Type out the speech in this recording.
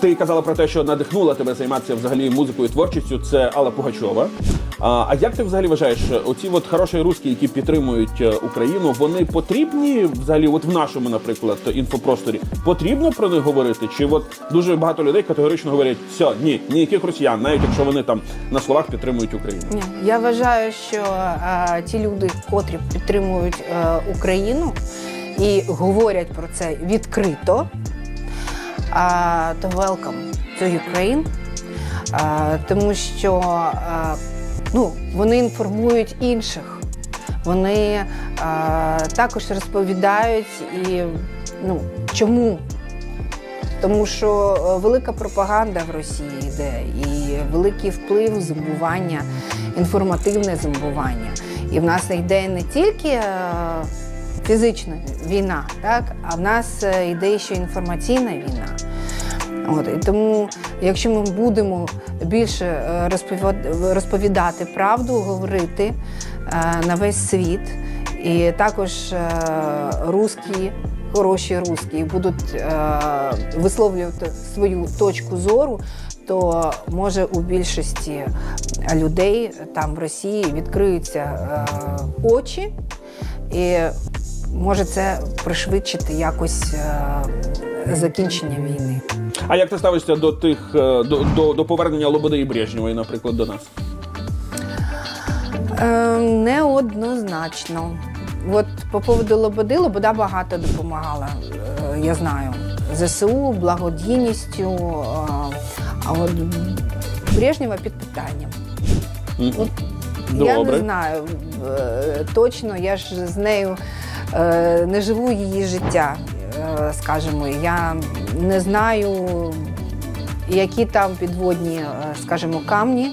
Ти казала про те, що надихнула тебе займатися взагалі музикою і творчістю. Це Алла Пугачова. А, а як ти взагалі вважаєш, оці от хороші русські, які підтримують е, Україну, вони потрібні взагалі, от в нашому, наприклад, інфопросторі? Потрібно про них говорити? Чи от дуже багато людей категорично говорять, все, ні, ніяких росіян, навіть якщо вони там на словах підтримують Україну? Ні, я вважаю, що е, ті люди, котрі підтримують е, Україну і говорять про це відкрито, а, то welcome to Ukraine, тому що ну, вони інформують інших. Вони також розповідають і ну, чому тому що е, велика пропаганда в Росії йде, і великий вплив зомбування, інформативне зомбування. І в нас йде не тільки е, фізична війна, так, а в нас е, йде ще інформаційна війна. От, і тому, якщо ми будемо більше е, розповідати правду, говорити е, на весь світ, і також е, русські, хороші русські будуть е, висловлювати свою точку зору, то може у більшості людей там в Росії відкриються е, очі, і може це пришвидшити якось е, закінчення війни. А як ти ставишся до тих е, до, до, до повернення Лободи і Брежнєвої, наприклад, до нас? Е, неоднозначно. От по поводу Лободи, Лобода багато допомагала, е, я знаю. ЗСУ, благодійністю. А от Брежнєва під питанням. Мгм. От Я не знаю точно, я ж з нею не живу її життя, е, скажімо. Я не знаю, які там підводні, е, скажімо, камні.